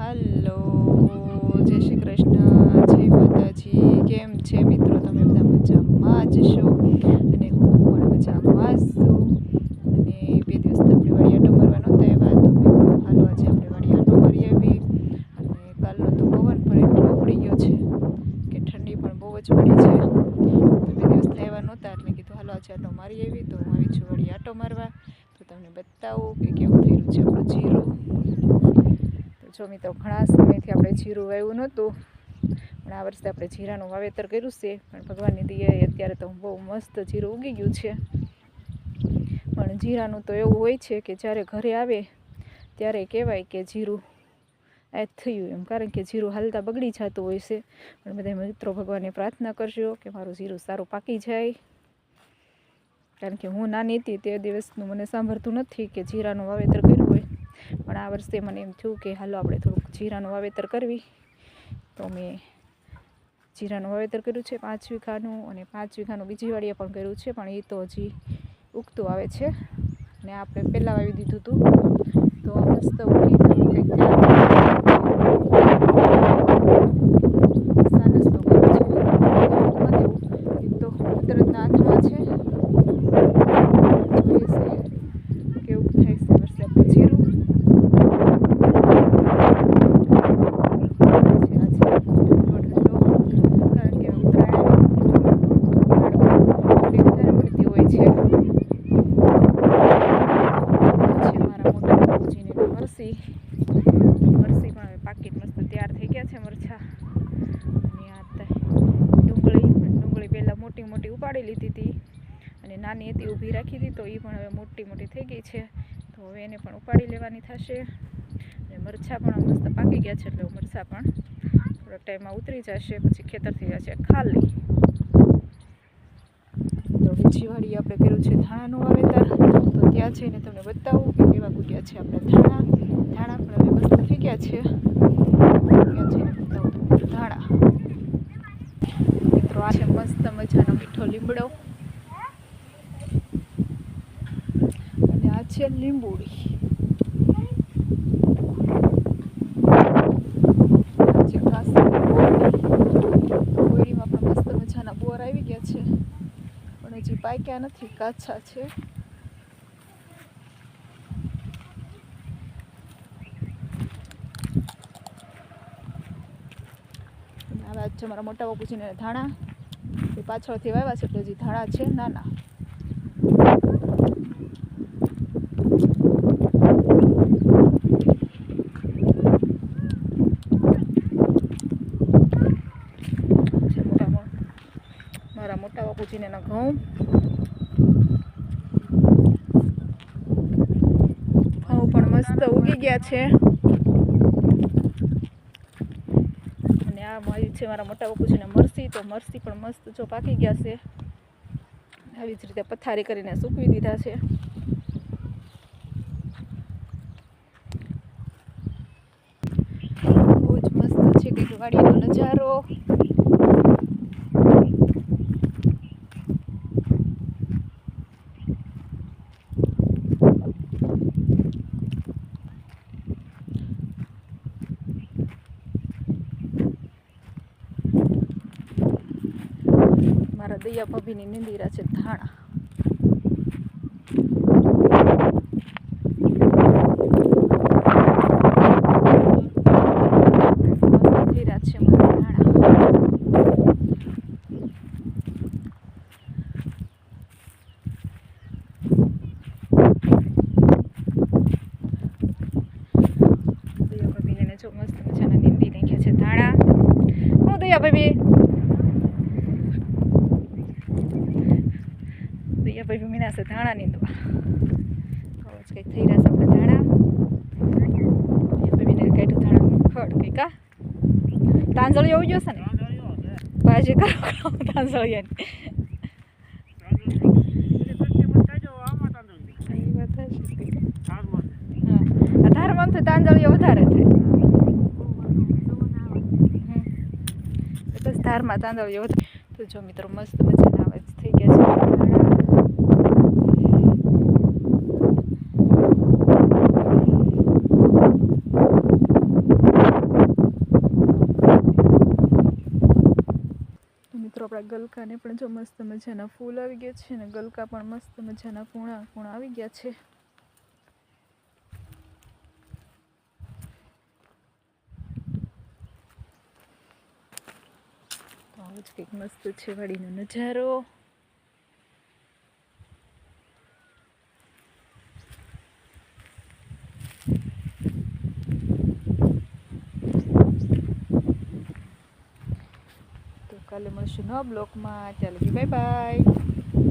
હાલો, જય શ્રી કૃષ્ણ, જય માતાજી, કેમ છે મિત્રો? તમે બધા મજામાં જ છો? અને હું પણ મજામાં જ છું. અને બે દિવસ તો આપણે વાળી આટો મારવા નહોતા એવા તો હાલો, આજે આપણે વાળી આટો મારી આવી. અને કાલનો તો પવન પણ એટલો ઉડી ગયો છે કે ઠંડી પણ બહુ જ પડી છે. બે દિવસ આવ્યા નહોતા, એટલે કીધું, હાલો, આજે આટો મારી આવી, તો હું આવી છું વાળી આટો મારવા. તો તમને બતાવું કે કેવું થઈ છે આપણું જીરું. જો મિત્રો, ઘણા સમયથી આપણે જીરું વાવ્યું નહોતું. પણ આ વર્ષે આપણે જીરાનું વાવેતર કર્યું છે. પણ ભગવાનની દયાએ અત્યારે તો બહુ મસ્ત જીરું ઉગી ગયું છે. પણ જીરાનું તો એવું હોય છે કે જ્યારે ઘરે આવે, ત્યારે કહેવાય કે જીરું આ થયું એમ. કારણ કે જીરું હાલતા બગડી જતું હોય છે. પણ બધા મિત્રો ભગવાનને પ્રાર્થના કરજો કે મારું જીરું સારું પાકી જાય. કારણ કે હું નાની હતી તે દિવસનું મને સાંભળતું નથી કે જીરાનું વાવેતર કર્યું હોય. પણ આ વર્ષે મને એમ થયું કે હાલો આપણે થોડુંક જીરાનું વાવેતર કરવી. તો મેં જીરાનું વાવેતર કર્યું છે, પાંચ વીઘાનું અને પાંચ વીઘાનું બીજી વાડીએ પણ કર્યું છે, પણ એ તો હજી ઉગતું આવે છે. ને આપણે પહેલાં વાવી દીધું હતું. તો મસ્ત ઉગીને કંઈક સાનસ તો કરે છે ઉગવા દેવું. એ તો કુદરતના હાથમાં છે જોઈએ છે કેવું થાય છે વર્ષે આપણે જીરું છે આજે દોઢ હતો કારણ કે ઉત્તરાયણ ઠંડી વધારે પડતી હોય છે છે મારા મોટા બાપુજીની મરસી મરસી પણ હવે પાકીટ મસ્ત તૈયાર થઈ ગયા છે મરછા અને આ ત- ડુંગળી પણ ડુંગળી પહેલાં મોટી મોટી ઉપાડી લીધી હતી અને નાની હતી, ઊભી રાખી હતી, તો એ પણ હવે મોટી મોટી થઈ ગઈ છે. તો હવે એને પણ ઉપાડી લેવાની થશે. અને મરચાં પણ મસ્ત પાકી ગયા છે, એટલે મરચાં પણ થોડાક ટાઈમમાં ઉતરી જશે, પછી ખેતર થઈ જશે ખાલી. તો બીજીવાળી આપણે કર્યું છે ધાણાનું વાવેતર. તો ત્યાં જઈને તમને બતાવું કે કેવા ગુગ્યા છે આપણે ધાણા. ધાણા પણ હવે મસ્ત થઈ ગયા છે. ત્યાં જઈને બતાવું તમને ધાણા મિત્રો આ છે મસ્ત મજાનો મીઠો લીમડો. અને આ છે લીંબુડી. બોર આવી ગયા છે. પણ હજી પાક્યા નથી, કાચા છે. અને આ વાત છે મારા મોટા બાપુજીને ધાણા. એ પાછળથી વાવ્યા છે એટલે હજી ધાણા છે નાના. મારા મોટા બાપુજીને એના ઘઉં. ઘઉં પણ મસ્ત ઉગી ગયા છે અને આ મારી છે મારા મોટા બાપુજીને મરસી, તો મરસી પણ મસ્ત જો પાકી ગયા છે. આવી જ રીતે પથારી કરીને સૂકવી દીધા છે. બહુ જ મસ્ત છે કંઈક વાડીનો નજારો. મારા દૈયા ભાભીની નિંદીરા છે ધાણા મસ્ત થઈ રહ્યા છે મારા ધાણા દયા ભાભીને એને જો મસ્ત મજાના નિંદી નાખ્યા છે ધાણા હું દયા ભાભી ભાભી છે ધાણા નીંદવા આવું જ કંઈક થઈ રહ્યા છે આપણે ધાણા. ભાભીને કાઢ્યું ધાણા ખડ કંઈક આ તાંજળી આવી ગયો છે ને? ભાજી કરો તાંજળિયાની ધારમાં તો તાંજળીઓ વધારે થાય બસ ધારમાં તાંદળીઓ વધારે. તો જો મિત્રો, મસ્ત મજાના આવાજ થઈ ગયા છે ધાણા. આપણા ગલકાને પણ જો મસ્ત મજાના ફૂલ આવી ગયા છે ને ગલકા પણ મસ્ત મજાના કૂણા કૂણા આવી ગયા છે. તો કંઈક મસ્ત છે વાડીનો નજારો તો કાલે મળશું નવા બ્લોકમાં. ચાલો બાય બાય